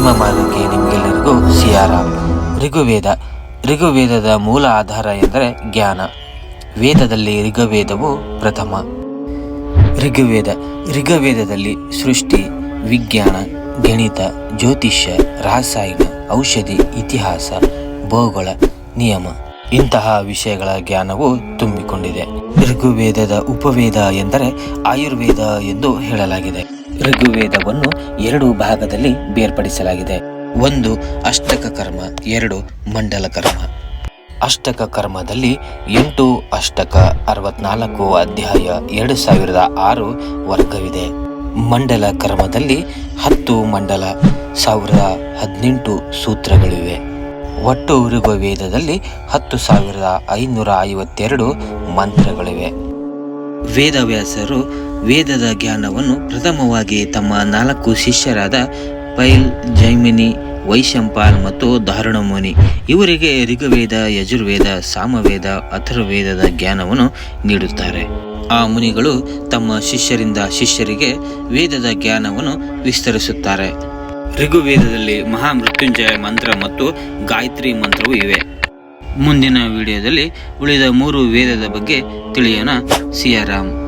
ಧರ್ಮ ಮಾರ್ಗಕ್ಕೆ ನಿಮಗೆಲ್ಲರಿಗೂ ಸಿಯಾರಾಮ್ ಋಗ್ವೇದ, ಋಗ್ವೇದದ ಮೂಲ ಆಧಾರ ಎಂದರೆ ಜ್ಞಾನ. ವೇದದಲ್ಲಿ ಋಗ್ವೇದವು ಪ್ರಥಮ. ಋಗ್ವೇದ, ಋಗ್ವೇದದಲ್ಲಿ ಸೃಷ್ಟಿ, ವಿಜ್ಞಾನ, ಗಣಿತ, ಜ್ಯೋತಿಷ್ಯ ರಾಸಾಯನ ಔಷಧಿ, ಇತಿಹಾಸ, ಭೂಗೋಳ, ನಿಯಮ. ಇಂತಹ ವಿಷಯಗಳ ಜ್ಞಾನವು ತುಂಬಿಕೊಂಡಿದೆ. ಋಗ್ವೇದದ ಉಪವೇದ ಎಂದರೆ ಆಯುರ್ವೇದ ಎಂದು ಹೇಳಲಾಗಿದೆ. ಋಗ್ವೇದವನ್ನು ಎರಡು ಭಾಗದಲ್ಲಿ ಬೇರ್ಪಡಿಸಲಾಗಿದೆ. ಒಂದು ಅಷ್ಟಕ ಕರ್ಮ, ಎರಡು ಮಂಡಲ ಕರ್ಮ. ಅಷ್ಟಕ ಕರ್ಮದಲ್ಲಿ ಎಂಟು ಅಷ್ಟಕ ಅರವತ್ನಾಲ್ಕು ಅಧ್ಯಾಯ ಎರಡು ಸಾವಿರದ ಆರು ವರ್ಗವಿದೆ. ಮಂಡಲ ಕರ್ಮದಲ್ಲಿ ಹತ್ತು ಮಂಡಲ ಸಾವಿರದ ಹದಿನೆಂಟು ಸೂತ್ರಗಳಿವೆ. ಒಟ್ಟು ಋಗ್ವೇದದಲ್ಲಿ ಹತ್ತು ಸಾವಿರದ ಐನೂರ ಐವತ್ತೆರಡು ಮಂತ್ರಗಳಿವೆ. ವೇದವ್ಯಾಸರು ವೇದದ ಜ್ಞಾನವನ್ನು ಪ್ರಥಮವಾಗಿ ತಮ್ಮ ನಾಲ್ಕು ಶಿಷ್ಯರಾದ ಪೈಲ್, ಜೈಮಿನಿ, ವೈಶಂಪಾಲ್ ಮತ್ತು ಧಾರುಣಮುನಿ. ಇವರಿಗೆ ಋಗ್ವೇದ, ಯಜುರ್ವೇದ, ಸಾಮವೇದ ಅಥರ್ವೇದದ ಜ್ಞಾನವನ್ನು ನೀಡುತ್ತಾರೆ. ಆ ಮುನಿಗಳು ತಮ್ಮ ಶಿಷ್ಯರಿಂದ ಶಿಷ್ಯರಿಗೆ ವೇದದ ಜ್ಞಾನವನ್ನು ವಿಸ್ತರಿಸುತ್ತಾರೆ. ಋಗ್ವೇದದಲ್ಲಿ ಮಹಾಮೃತ್ಯುಂಜಯ ಮಂತ್ರ ಮತ್ತು ಗಾಯತ್ರಿ ಮಂತ್ರವೂ ಇವೆ. ಮುಂದಿನ ವಿಡಿಯೋದಲ್ಲಿ ಉಳಿದ ಮೂರು ವೇದದ ಬಗ್ಗೆ ತಿಳಿಯೋಣ. ಸಿಯಾರಾಮ್.